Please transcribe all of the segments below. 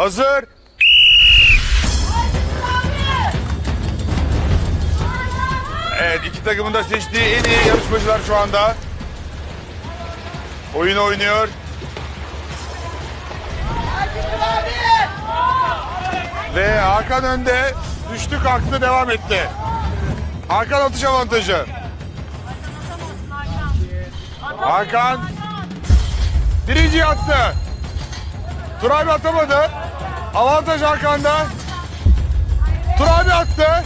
Hazır. Evet iki takımın da seçtiği en iyi yarışmacılar şu anda. Oyun oynuyor. Ve Hakan önde. Düştü kalktı devam etti. Hakan atış avantajı. Hakan birinci attı. Turabi atamadı. Avantaj Hakan'da. Turabi attı.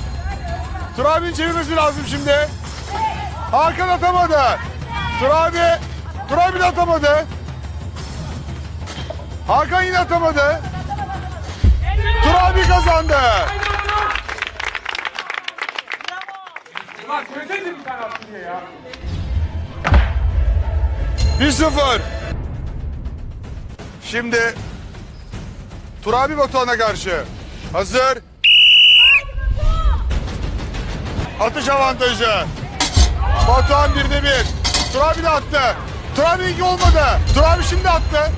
Turabi'nin çevirmesi lazım şimdi. Hakan atamadı. Turabi, Turabi de atamadı. Hakan yine atamadı. Turabi kazandı. Bir tane attın diye ya. 1-0. Şimdi Turabi Batuhan'a karşı. Hazır. Atış avantajı. Batuhan 1'de 1. Turabi de attı. Turabi 2 olmadı. Turabi şimdi attı.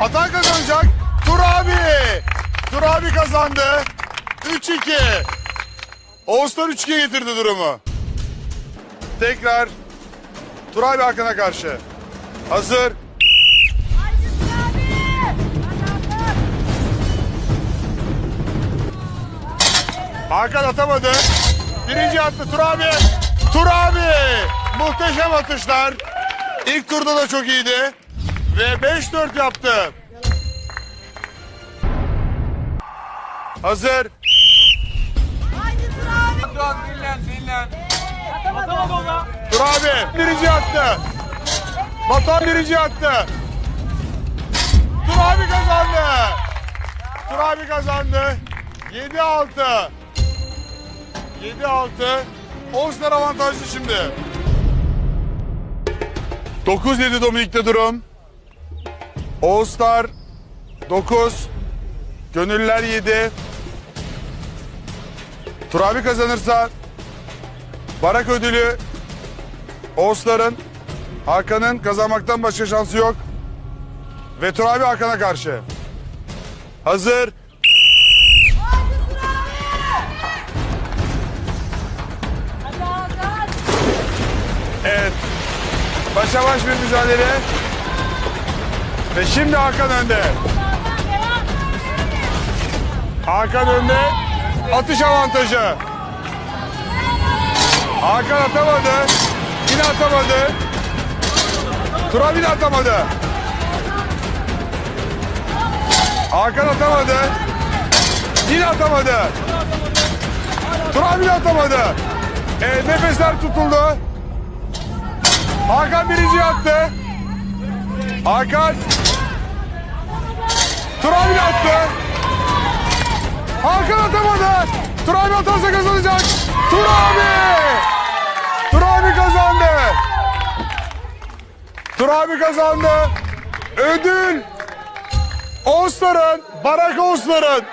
Atan kazanacak. Turabi. Turabi kazandı. 3-2. Oğuzlar 3-2 getirdi durumu. Tekrar Turabi Hakan'a karşı. Hazır. Hakan atamadı. Birinci attı Turabi. Turabi. Muhteşem atışlar. İlk turda da çok iyiydi. Ve 5-4 yaptı. Hazır. Batuhan dinlen dinlen. Atamadı o da. Turabi birinci attı. Batuhan birinci attı. Turabi kazandı. Turabi kazandı. 7-6. 7-6. Oğuzlar avantajlı şimdi. 9-7 Dominik'te durum. Oğuzlar 9. Gönüller 7. Turabi kazanırsa Barak ödülü Oğuzların Hakan'ın kazanmaktan başka şansı yok. Ve Turabi Hakan'a karşı. Hazır. Başa baş bir mücadele. Ve şimdi Hakan önde. Hakan önde. Atış avantajı. Hakan atamadı. Yine atamadı. Turabi de atamadı. Hakan atamadı. Yine atamadı. Turabi de atamadı. Evet, nefesler tutuldu. Hakan birinci attı. Hakan. Turabi attı. Hakan atamadı. Turabi atarsa kazanacak. Turabi. Turabi kazandı. Turabi kazandı. Ödül Oğuzlar'ın, Barak Oğuzlar'ın